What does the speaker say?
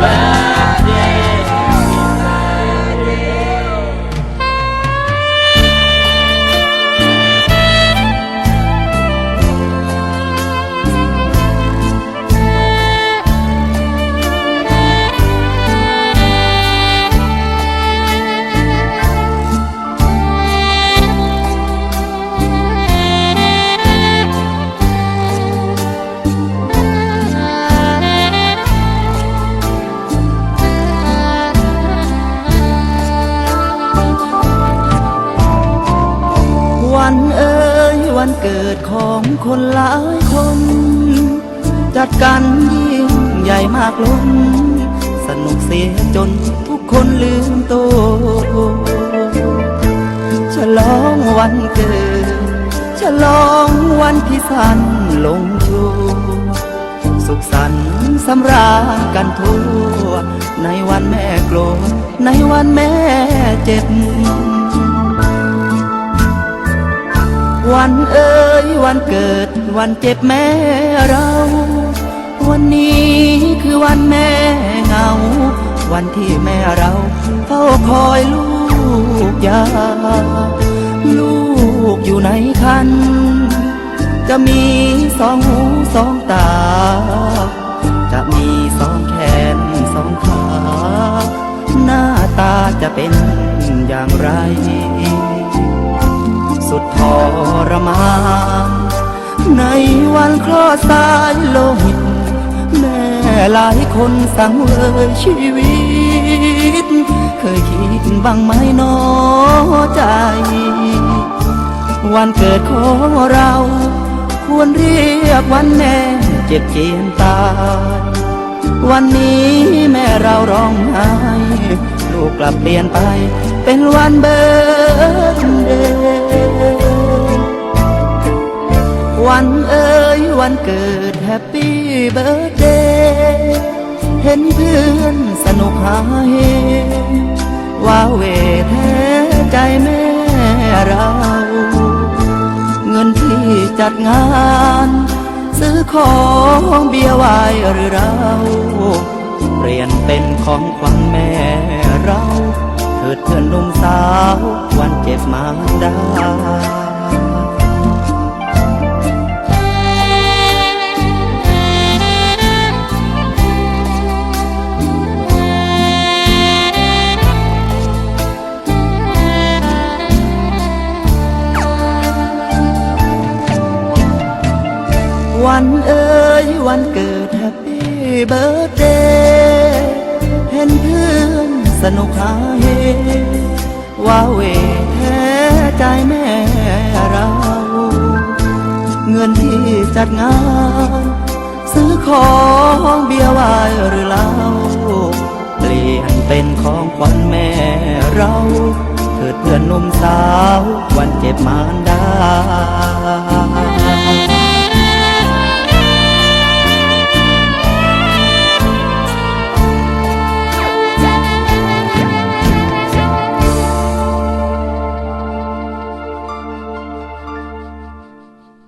bow. ันเอ่ยวันเกิดของคนหลายคน จัดกันยิ่งใหญ่มากล้นสนุกเสียจนทุกคนลืมตัวฉลองวันเกิด ฉลองวันที่สั้นลงทัวสุขสันต์สำราญกันทั่ว ในวันแม่โกรธในวันแม่เจ็บ วันเอ่ยวันเกิดวันเจ็บแม่เรา วันนี้คือวันแม่เหงา วันที่แม่เราเฝ้าคอยลูกยา ลูกอยู่ในคัน จะมีสองหูสองตา จะมีสองแขนสองขา หน้าตาจะเป็นอย่างไร ทรมานในวันคลอดสายโลหิต แม่หลายคนสังเวยชีวิต เคยคิดบ้างไหมหนอใจ วันเกิดของเรา ควรเรียกวันแม่เจ็บเจียนตาย วันนี้แม่เราร้องไห้ลูกกลับเปลี่ยนไป เป็นวันเบิร์ดเดย์ วันเอ่ยวันเกิดแฮปปี้เบิร์ดเดย์เห็นเพื่อนสนุกหาเฮว่าเวแท้ใจแม่เรา เงินที่จัดงาน ซื้อของเบียร์ไวน์หรือเรา เปลี่ยนเป็นของขวัญแม่เรา เถิดเพื่อนหนุ่มสาว วันเจ็บมารด วันเอ่ยวันเกิดแฮปปี้เบิร์ดเดย์เห็นเพื่อนสนุกหาเฮว่าเวแท้ใจแม่เรา เงินที่จัดงาน ซื้อของเบียร์วน์หรือเหล้าเปลี่ยนเป็นของขวัญแม่เราเถิดเพื่อนนมสาว วันเจ็บมารดา